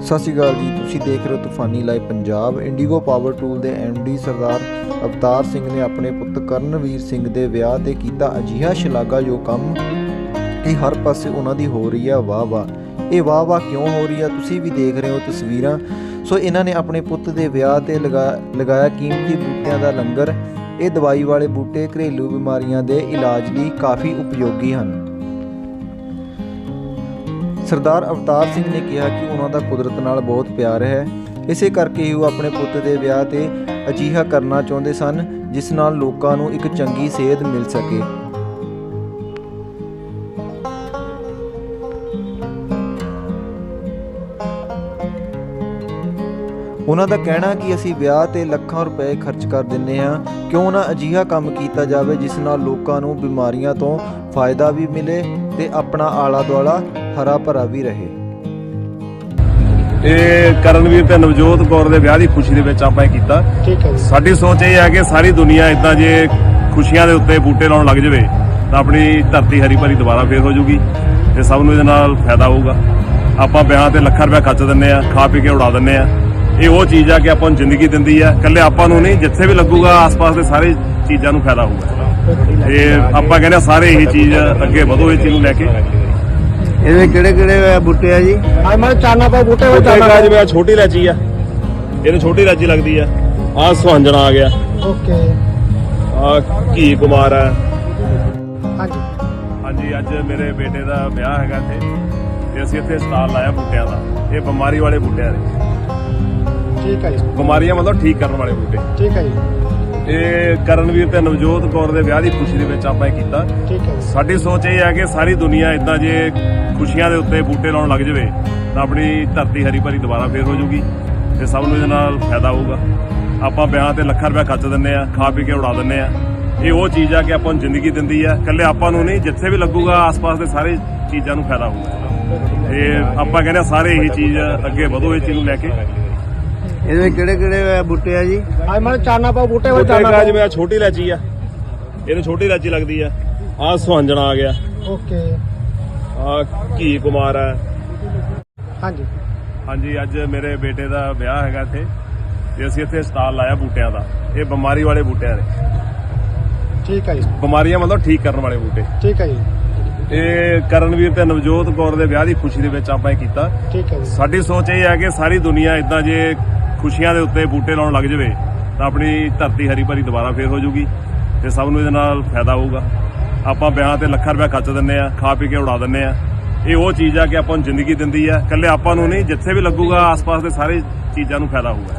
ਸਤਿ ਸ਼੍ਰੀ ਅਕਾਲ ਜੀ, ਤੁਸੀਂ ਦੇਖ ਰਹੇ ਹੋ Toofani live Punjab. Indigo power tool ਦੇ ਡੀ ਸਰਦਾਰ ਅਵਤਾਰ ਸਿੰਘ ਨੇ ਆਪਣੇ ਪੁੱਤ ਕਰਨਵੀਰ ਸਿੰਘ ਦੇ ਵਿਆਹ ਤੇ ਕੀਤਾ ਅਜਿਹਾ ਸ਼ਲਾਘਾਯੋਗ ਕੰਮ ਕਿ ਹਰ ਪਾਸੇ ਉਹਨਾਂ ਦੀ ਹੋ ਰਹੀ ਆ ਵਾਹ ਵਾਹ ਇਹ ਵਾਹ ਵਾਹ ਕਿਉਂ ਹੋ ਰਹੀ ਆ, ਤੁਸੀਂ ਵੀ ਦੇਖ ਰਹੇ ਹੋ ਤਸਵੀਰਾਂ। ਸੋ ਇਹਨਾਂ ਨੇ ਆਪਣੇ ਪੁੱਤ ਦੇ ਵਿਆਹ ਤੇ ਲਗਾ- ਲਗਾਇਆ ਕੀਮਤੀ ਬੂਟਿਆਂ ਦਾ ਲੰਗਰ। ਇਹ ਦਵਾਈ ਵਾਲੇ ਬੂਟੇ ਘਰੇਲੂ ਬਿਮਾਰੀਆਂ ਦੇ ਇਲਾਜ ਲਈ ਕਾਫੀ ਉਪਯੋਗੀ ਹਨ। ਸਰਦਾਰ ਅਵਤਾਰ ਸਿੰਘ ਨੇ ਕਿਹਾ ਕਿ ਉਹਨਾਂ ਦਾ ਕੁਦਰਤ ਨਾਲ ਬਹੁਤ ਪਿਆਰ ਹੈ। ਇਸੇ ਕਰਕੇ ਹੀ ਉਹ ਆਪਣੇ ਪੁੱਤ ਦੇ ਵਿਆਹ ਤੇ ਅਜੀਹਾ ਕਰਨਾ ਚਾਹੁੰਦੇ ਸਨ, ਜਿਸ ਨਾਲ ਲੋਕਾਂ ਨੂੰ ਇੱਕ ਚੰਗੀ ਸੇਧ ਮਿਲ ਸਕੇ। ਉਹਨਾਂ ਦਾ ਕਹਿਣਾ ਕਿ ਅਸੀਂ ਵਿਆਹ ਤੇ ਲੱਖਾਂ ਰੁਪਏ ਖਰਚ ਕਰ ਦਿੰਨੇ ਹਾਂ, ਕਿਉਂ ਨਾ ਅਜੀਹਾ ਕੰਮ ਕੀਤਾ ਜਾਵੇ, ਜਿਸ ਨਾਲ ਲੋਕਾਂ ਨੂੰ ਬਿਮਾਰੀਆਂ ਤੋਂ ਫਾਇਦਾ ਵੀ ਮਿਲੇ ਤੇ ਆਪਣਾ ਆਲਾ ਦੁਆਲਾ ਹਰਾ ਭਰਾ ਵੀ ਰਹੇ। ਇਹ ਕਰਨਵੀਰ ਤੇ ਨਵਜੋਤ ਕੌਰ ਦੇ ਵਿਆਹ ਦੀ ਖੁਸ਼ੀ ਦੇ ਵਿੱਚ ਆਪਾਂ ਇਹ ਕੀਤਾ। ਠੀਕ ਹੈ ਜੀ। ਸਾਡੀ ਸੋਚ ਇਹ ਹੈ ਕਿ ਸਾਰੀ ਦੁਨੀਆ ਇਦਾਂ ਜੇ ਖੁਸ਼ੀਆਂ ਦੇ ਉੱਤੇ ਬੂਟੇ ਲਾਉਣ ਲੱਗ ਜਾਵੇ ਤਾਂ ਆਪਣੀ ਧਰਤੀ ਹਰੀ ਭਰੀ ਦੁਬਾਰਾ ਫੇਰ ਹੋ ਜਾਊਗੀ ਤੇ ਸਭ ਨੂੰ ਇਹਦੇ ਨਾਲ ਫਾਇਦਾ ਹੋਊਗਾ। ਆਪਾਂ ਵਿਆਹ ਤੇ ਲੱਖਾਂ ਰੁਪਏ ਖਰਚ ਦਿੰਨੇ ਆ ਖਾ ਪੀ ਕੇ ਉਡਾ ਦਿੰਨੇ ਆ ਇਹ ਉਹ ਚੀਜ਼ ਆ ਕਿ ਆਪਾਂ ਨੂੰ ਜ਼ਿੰਦਗੀ ਦਿੰਦੀ ਆ ਇਕੱਲੇ ਆਪਾਂ ਨੂੰ ਨਹੀਂ ਜਿੱਥੇ ਵੀ ਲੱਗੂਗਾ ਆਸ-ਪਾਸ ਦੇ ਸਾਰੇ ਚੀਜ਼ਾਂ ਨੂੰ ਫਾਇਦਾ ਹੋਊਗਾ। ਤੇ ਆਪਾਂ ਕਹਿੰਦੇ ਆ ਸਾਰੇ ਇਹ ਚੀਜ਼ ਅੱਗੇ ਵਧੋ ਇਹ ਚੀਜ਼ ਨੂੰ ਲੈ ਕੇ। ਇਹਦੇ ਕਿਹੜੇ ਕਿਹੜੇ ਬੂਟੇ ਆ ਜੀ? ਹਾਂ ਮੈਂ ਚਾਨਾ ਪਾ ਬੂਟੇ ਉੱਤੇ ਚਾਨਾ ਕਾ ਜਿਵੇਂ ਆਹ ਛੋਟੀ ਇਲਾਚੀ ਆ। ਇਹਨੂੰ ਛੋਟੀ ਇਲਾਚੀ ਲੱਗਦੀ ਆ। ਆਹ ਸੁਹੰਜਣਾ ਆ ਗਿਆ। ਓਕੇ। ਆ ਘੀ ਕੁਮਾਰ ਆ। ਹਾਂਜੀ। ਹਾਂਜੀ ਅੱਜ ਮੇਰੇ ਬੇਟੇ ਦਾ ਵਿਆਹ ਹੈਗਾ ਇੱਥੇ। ਤੇ ਅਸੀਂ ਇੱਥੇ ਸਟਾਲ ਲਾਇਆ ਬੂਟਿਆਂ ਦਾ। ਇਹ ਬਿਮਾਰੀ ਵਾਲੇ ਬੂਟਿਆਂ ਦੇ। ਠੀਕ ਹੈ ਜੀ। ਬਿਮਾਰੀਆਂ ਮਤਲਬ ਠੀਕ ਕਰਨ ਵਾਲੇ ਬੂਟੇ। ਠੀਕ ਹੈ ਜੀ। ਇਹ ਕਰਨਵੀਰ ਤੇ ਨਵਜੋਤ ਕੌਰ ਦੇ ਵਿਆਹ ਦੀ ਖੁਸ਼ੀ ਦੇ ਵਿੱਚ ਆਪਾਂ ਇਹ ਕੀਤਾ। ਠੀਕ ਹੈ ਸਾਡੀ ਸੋਚ ਇਹ ਹੈ ਕਿ ਸਾਰੀ ਦੁਨੀਆ ਇਦਾਂ ਜੇ ਖੁਸ਼ੀਆਂ ਦੇ ਉੱਤੇ ਬੂਟੇ ਲਾਉਣ ਲੱਗ ਜਾਵੇ ਤਾਂ ਆਪਣੀ ਧਰਤੀ ਹਰੀ ਭਰੀ ਦੁਬਾਰਾ ਫੇਰ ਹੋ ਜਾਊਗੀ ਤੇ ਸਭ ਨੂੰ ਇਹਦੇ ਨਾਲ ਫਾਇਦਾ ਹੋਊਗਾ। ਆਪਾਂ ਵਿਆਹ ਤੇ ਲੱਖਾਂ ਰੁਪਏ ਖਰਚ ਦਿੰਨੇ ਆ ਖਾ ਪੀ ਕੇ ਉਡਾ ਦਿੰਨੇ ਆ ਇਹ ਉਹ ਚੀਜ਼ ਆ ਕਿ ਆਪਾਂ ਨੂੰ ਜ਼ਿੰਦਗੀ ਦਿੰਦੀ ਆ। ਇਕੱਲੇ ਆਪਾਂ ਨੂੰ ਨਹੀਂ ਜਿੱਥੇ ਵੀ ਲੱਗੂਗਾ ਆਸ-ਪਾਸ ਦੇ ਸਾਰੇ ਚੀਜ਼ਾਂ ਨੂੰ ਫਾਇਦਾ ਹੋਊਗਾ। ਤੇ ਆਪਾਂ ਕਹਿੰਦੇ ਆ ਸਾਰੇ ਇਹ ਚੀਜ਼ ਅੱਗੇ ਵਧੋ ਇਹ ਚੀਜ਼ ਨੂੰ ਲੈ ਕੇ। ਇਹਦੇ ਕਿਹੜੇ ਕਿਹੜੇ ਬੂਟੇ ਆ ਜੀ? ਹਾਂ ਮੈਂ ਚਾਨਾ ਪਾ ਬੂਟੇ ਵਿੱਚ ਉੱਤੇ ਚਾਨਾ ਕਾ ਜਿਵੇਂ ਆਹ ਛੋਟੀ ਇਲਾਚੀ ਆ। ਇਹਨੂੰ ਛੋਟੀ ਇਲਾਚੀ ਲੱਗਦੀ ਆ। ਆਹ ਸੁਹੰਜਣਾ ਆ ਗਿਆ। ਓਕੇ। ਆਹ ਘੀ ਕੁਮਾਰ ਆ। ਹਾਂਜੀ। ਹਾਂਜੀ ਅੱਜ ਮੇਰੇ ਬੇਟੇ ਦਾ ਵਿਆਹ ਹੈਗਾ ਇੱਥੇ ਤੇ ਅਸੀਂ ਇੱਥੇ ਸਟਾਲ ਲਾਇਆ ਬੂਟਿਆਂ ਦਾ। ਇਹ ਬਿਮਾਰੀ ਵਾਲੇ ਬੂਟਿਆਂ ਦੇ ਠੀਕ ਹੈ ਜੀ। ਬਿਮਾਰੀਆਂ ਮਤਲਬ ਠੀਕ ਕਰਨ ਵਾਲੇ ਬੂਟੇ। ਠੀਕ ਹੈ ਜੀ। ਇਹ ਕਰਨਵੀਰ ਤੇ ਨਵਜੋਤ ਕੌਰ ਦੇ ਵਿਆਹ ਦੀ ਖੁਸ਼ੀ ਦੇ ਵਿੱਚ ਆਪਾਂ ਇਹ ਕੀਤਾ। ਠੀਕ ਹੈ ਜੀ। ਸਾਡੀ ਸੋਚ ਇਹ ਹੈ ਕਿ ਸਾਰੀ ਦੁਨੀਆ ਇਦਾਂ ਜੇ ਖੁਸ਼ੀਆਂ ਦੇ ਉੱਤੇ ਬੂਟੇ ਲਾਉਣ ਲੱਗ ਜਾਵੇ, ਤਾਂ ਆਪਣੀ ਧਰਤੀ ਹਰੀ ਭਰੀ ਦੁਬਾਰਾ ਫੇਰ ਹੋ ਜਾਊਗੀ ਤੇ ਸਭ ਨੂੰ ਇਹਦੇ ਨਾਲ ਫਾਇਦਾ ਹੋਊਗਾ। ਆਪਾਂ ਵਿਆਹ ਤੇ ਲੱਖਾਂ ਰੁਪਏ ਖਰਚ ਦਿੰਨੇ ਆ ਖਾ ਪੀ ਕੇ ਉਡਾ ਦਿੰਨੇ ਆ ਇਹ ਉਹ ਚੀਜ਼ ਆ ਕਿ ਆਪਾਂ ਨੂੰ ਜ਼ਿੰਦਗੀ ਦਿੰਦੀ ਆ, ਇਕੱਲੇ ਆਪਾਂ ਨੂੰ ਨਹੀਂ, ਜਿੱਥੇ ਵੀ ਲੱਗੂਗਾ ਆਸ-ਪਾਸ ਦੇ ਸਾਰੇ ਚੀਜ਼ਾਂ ਨੂੰ ਫਾਇਦਾ ਹੋਊਗਾ।